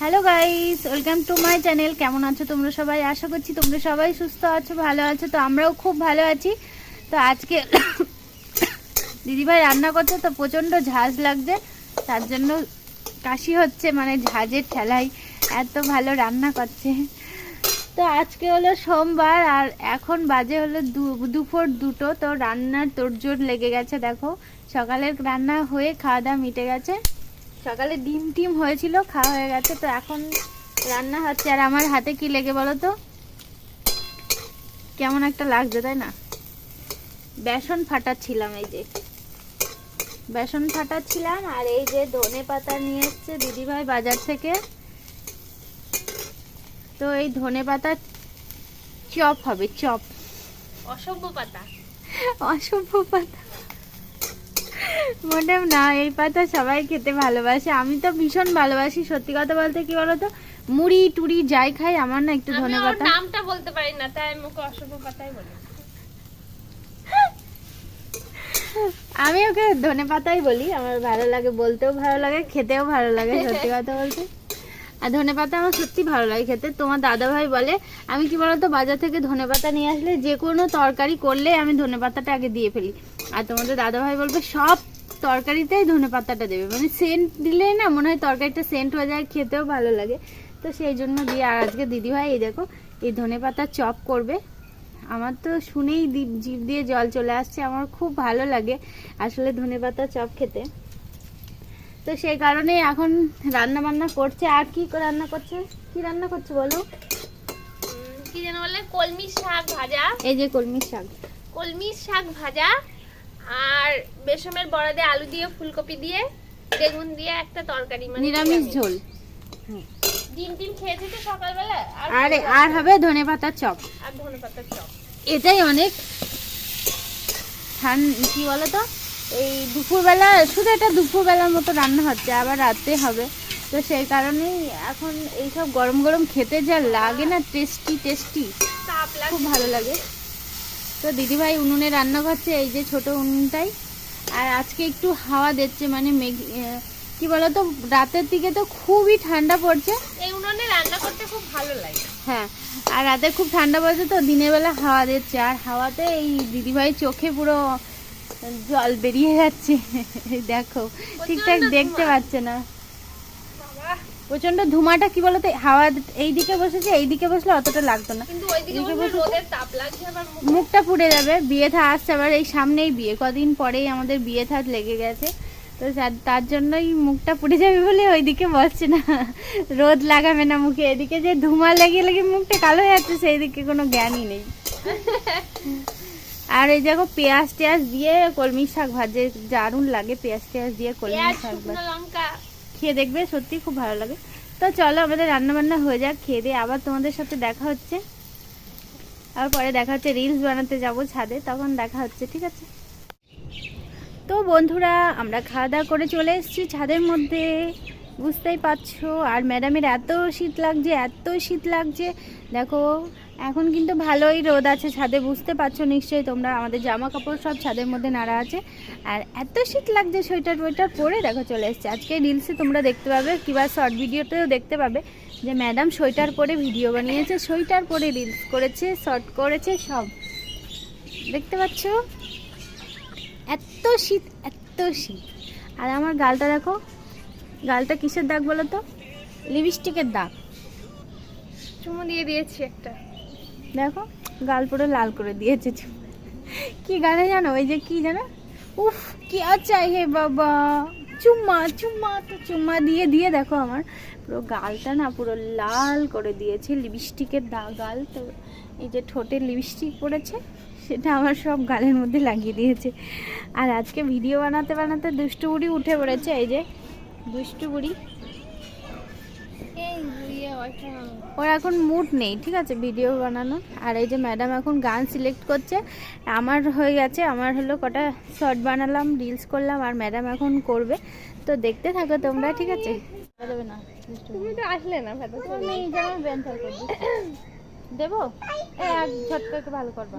Hello guys welcome to my channel কেমন আছো তোমরা সবাই? আশা করছি তোমরা সবাই সুস্থ আছো, ভালো আছো। তো আমরাও খুব ভালো আছি। তো আজকে দিদিভাই রান্না করছে, তো প্রচণ্ড ঝাঁজ লাগছে। তার জন্য কাশি হচ্ছে মানে ঝাঁজের ঠেলায় এত ভালো রান্না করছে। তো আজকে হলো সোমবার, আর এখন বাজে হলো দুপুর দুটো। তো রান্নার তোড়জোড় লেগে গেছে, দেখো। সকালের রান্না হয়ে খাওয়া দাওয়া মিটে গেছে। সকালে ডিম টিম হয়েছিল খাওয়া হয়ে গেছে তো এখন রান্না হচ্ছে। আর আমার হাতে কি লেগে বলো তো? কেমন একটা লাগছে তাই না? বেসন ফাটাচ্ছিলাম এই যে। বেসন ফাটাচ্ছিলাম আর এই যে ধনে পাতা নিয়ে এসছে দিদিভাই বাজার থেকে। তো এই ধনে পাতা চপ হবে চপ। অসভ্য পাতা। অসভ্য পাতা। মোটেও না এই পাতা সবাই খেতে ভালোবাসে। আমি তো ভীষণ ভালোবাসি সত্যি কথা বলতে কি বলতো? মুড়ি টুড়ি যাই খাই আমার না একটু ধনে পাতা নামটা বলতে পারি না তাই আমি ওকে অসভ্য পাতাই বলি। আমি ওকে ধনে পাতাই বলি আমার ভালো লাগে বলতেও ভালো লাগে খেতেও ভালো লাগে সত্যি কথা বলতে। আর ধনে পাতা আমার সত্যি ভালো লাগে খেতে। তোমার দাদা ভাই বলে আমি কি বলতো বাজার থেকে ধনে পাতা নিয়ে আসলে যে কোনো তরকারি করলে আমি ধনে পাতাটা আগে দিয়ে ফেলি। আর তোমাদের দাদা ভাই বলবে সব তরকারিতেই ধনে পাতাটা দেবে। মানে সেন্ট দিলে না মনে হয় তরকারিটা সেন্ট হয়ে যায় খেতেও ভালো লাগে। তো সেই জন্য দিয়ে আর আজকে দিদি ভাই এই দেখো এই ধনে পাতার চপ করবে। আমার তো শুনেই জিভ দিয়ে জল চলে আসছে আমার খুব ভালো লাগে আসলে ধনেপাতা চপ খেতে। তো সেই কারণে এখন রান্না বান্না করছে। আর কি রান্না করছে? কি রান্না করছে বলো? কি যেন বলে? কলমি শাক ভাজা। এই যে কলমি শাক। কলমি শাক ভাজা। আর বেসমের বড়া দিয়ে আলু দিয়ে ফুলকপি দিয়ে বেগুন দিয়ে একটা তরকারি মানে নিরামিষ ঝোল। ডিম টিম খেয়েছি তো সকালবেলা? আর আর আর হবে ধনেপাতার চপ। আর ধনে পাতার চপ। এটাই অনেক ঠান কি বলো তো এই দুপুরবেলা শুধু এটা দুপুরবেলার মতো রান্না হচ্ছে আবার রাতে হবে। তো সেই কারণেই এখন এইসব গরম গরম খেতে যা লাগে না টেস্টি টেস্টি খুব ভালো লাগে। তো দিদিভাই উনুনে রান্না করছে এই যে ছোট উনুনটাই। আর আজকে একটু হাওয়া দিচ্ছে মানে মেঘ কি বলতো রাতের দিকে তো খুবই ঠান্ডা পড়ছে। এই উনুনে রান্না করতে খুব ভালো লাগে। হ্যাঁ আর রাতে খুব ঠান্ডা পড়ছে তো দিনের বেলা হাওয়া দিচ্ছে। আর হাওয়াতে এই দিদিভাই চোখে পুরো জল বেরিয়ে যাচ্ছে। দেখো ঠিকঠাক দেখতে পাচ্ছে না। প্রচণ্ড ধুমাটা কি বলতো হাওয়া এই দিকে বসেছে এই দিকে বসলে অতটা লাগতো না। মুখটা পুড়ে যাবে বিয়ে থা আসছে আবার এই সামনেই বিয়ে কদিন পরেই আমাদের বিয়ে থাত লেগে গেছে। তো তার- জন্যই মুখটা পুড়ে যাবে বলে ওইদিকে বসছে না। রোদ লাগাবে না মুখে এদিকে যে ধুমা লেগে লেগে মুখটা কালো হয়ে যাচ্ছে সেই দিকে কোনো জ্ঞানই নেই। আর এই দেখো পেঁয়াজ টেয়াজ দিয়ে কলমি শাক ভাজে দারুণ লাগে পেঁয়াজ টেয়াজ দিয়ে কলমি শাক ভাজে। লঙ্কা। খেয়ে দেখবে, সত্যি খুব ভালো লাগে। তো চলো আমাদের রান্নাবান্না হয়ে যাক, খেয়ে দিয়ে আবার তোমাদের সাথে দেখা হচ্ছে। আর পরে দেখা হচ্ছে রিলস বানাতে যাব ছাদে, তখন দেখা হচ্ছে, ঠিক আছে? তো বন্ধুরা, আমরা খাওয়া দাওয়া করে চলে এসেছি ছাদের মধ্যে। বুঝতেই পারছ। আর ম্যাডামের এত শীত লাগছে, এত শীত লাগছে। দেখো, এখন কিন্তু ভালোই রোদ আছে ছাদে, বুঝতে পারছ নিশ্চয়ই তোমরা। আমাদের জামা কাপড় সব ছাদের মধ্যে নাড়া আছে। আর এত শীত লাগছে সোয়েটার ওয়েটার পরে, দেখো চলে এসছে। আজকে রিলসে তোমরা দেখতে পাবে, কিংবা শর্ট ভিডিওতেও দেখতে পাবে, যে ম্যাডাম সোয়েটার পরে ভিডিও বানিয়েছে, সোয়েটার পরে রিলস করেছে, শর্ট করেছে, সব। দেখতে পাচ্ছ? এত শীত এত শীত। আর আমার গালটা দেখো গালটা কিসের দাগ বলো তো? লিপস্টিকের দাগ। চুমু দিয়ে দিয়েছি একটা। দেখো গাল পুরো লাল করে দিয়েছে কি গালে জানো? ওই যে কি জানো? উফ কি চাই হে বাবা। চুম্মা চুম্মা তো চুম্মা দিয়ে দিয়ে দেখো আমার। পুরো গালটা না পুরো লাল করে দিয়েছে লিপস্টিকের দা গাল তো। এই যে ঠোঁটের লিপস্টিক পড়েছে সেটা আমার সব গালের মধ্যে লাগিয়ে দিয়েছে। আর আজকে ভিডিও বানাতে বানাতে দুষ্টু বুড়ি উঠে পড়েছে এই যে দুষ্টু বুড়ি এই ওর এখন মুড নেই ঠিক আছে ভিডিও বানানোর। আর এই যে ম্যাডাম এখন গান সিলেক্ট করছে আমার হয়ে গেছে আমার হলো কটা শর্ট বানালাম রিলস করলাম আর ম্যাডাম এখন করবে। তো দেখতে থাকো তোমরা ঠিক আছে? না তুমি তো আসলে না দিচ্ছি। দেবো? আর ঝটকা ভালো করবা।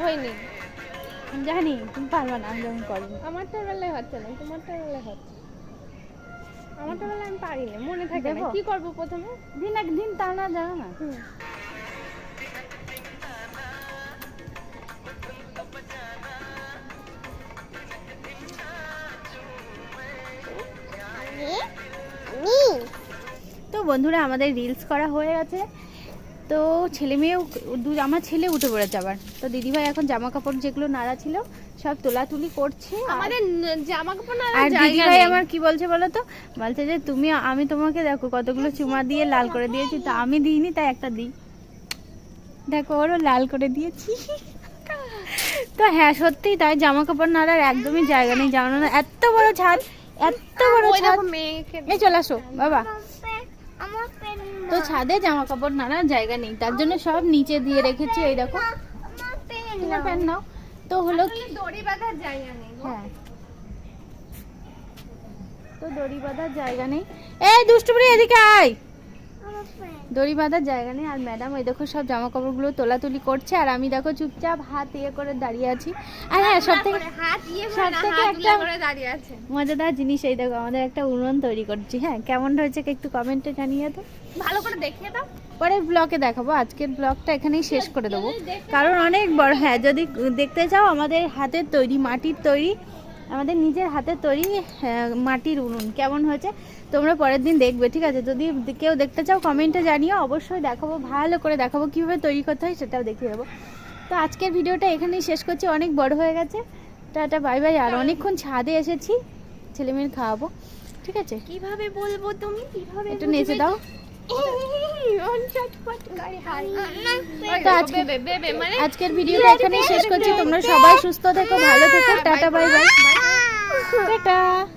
হয়নি। জানি তুমি পারবে না আমি যখন করিনি আমারটা বেলায় হচ্ছে না তোমারটা বেলায় হচ্ছে আমারটা বেলায় আমি পারি না মনে থাকে না। কি করব প্রথমে? দিন একদিন তা না জানো না। তো বন্ধুরা আমাদের রিলস করা হয়ে গেছে। তো ছেলে মেয়েও দু- আমার ছেলে উঠে পড়েছে আবার। তো দিদিভাই এখন জামা কাপড় যেগুলো নাড়া ছিল সব তোলাতুলি করছে আমাদের জামা কাপড় আর দিদিভাই আমার কি বলছে বলো তো? বলছে যে তুমি আমি তোমাকে দেখো কতগুলো চুমা দিয়ে লাল করে দিয়েছি তো আমি দিইনি তাই একটা দিই। দেখো ওরও লাল করে দিয়েছি। তো হ্যাঁ সত্যিই তাই জামা কাপড় নাড়ার একদমই জায়গা নেই। জানো না এত বড় ছাদ এত বড় ছাদ। চলে আসো বাবা। তো ছাদে জামা কাপড় নাড়ার জায়গা নেই। তার জন্য সব নিচে দিয়ে রেখেছি এই দেখো। নাও। তো হলো কি দড়ি বাঁধার জায়গা নেই হ্যাঁ। তো দড়ি বাঁধার জায়গা নেই। এই দুষ্টুপুরি এদিকে আয়। দড়ি বাঁধার জায়গা নেই। আর ম্যাডাম ওই দেখো সব জামা কাপড়গুলো তোলাতুলি করছে। আর আমি দেখো চুপচাপ হাত ইয়ে করে দাঁড়িয়ে আছি। আর হ্যাঁ সব থেকে ইয়ে সব থেকে একটা- মজাদার জিনিস এই দেখো আমাদের একটা উনুন তৈরি করছি। হ্যাঁ কেমন হয়েছে একটু কমেন্টে জানিয়ে তো ভালো করে দেখিয়ে দাও। পরের ব্লগে দেখাবো। আজকের ব্লগটা এখানেই শেষ করে দেবো। কারণ অনেক বড় হ্যাঁ যদি দেখতে চাও আমাদের হাতের তৈরি মাটির তৈরি আমাদের নিজের হাতের তৈরি হ্যাঁ, মাটির উনুন। কেমন হয়েছে? তোমরা পরের দিন দেখবে ঠিক আছে? যদি কেউ দেখতে চাও কমেন্টে জানিও। অবশ্যই দেখাবো ভালো করে দেখাবো কীভাবে তৈরি করতে হয় সেটাও দেখিয়ে দেবো তো আজকের ভিডিওটা এখানেই শেষ করছি। অনেক বড় হয়ে গেছে। Tata bye bye. আর অনেকক্ষণ ছাদে এসেছি ছেলেমেয়ের খাওয়াবো ঠিক আছে? কীভাবে বলব তুমি? কীভাবে একটু নেচে দাও। মানে আজকের ভিডিওটা এখানেই শেষ করছি। তোমরা সবাই সুস্থ থেকো ভালো থেকো। Tata bye bye. 这个